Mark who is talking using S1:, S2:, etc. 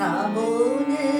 S1: শ্রাবণে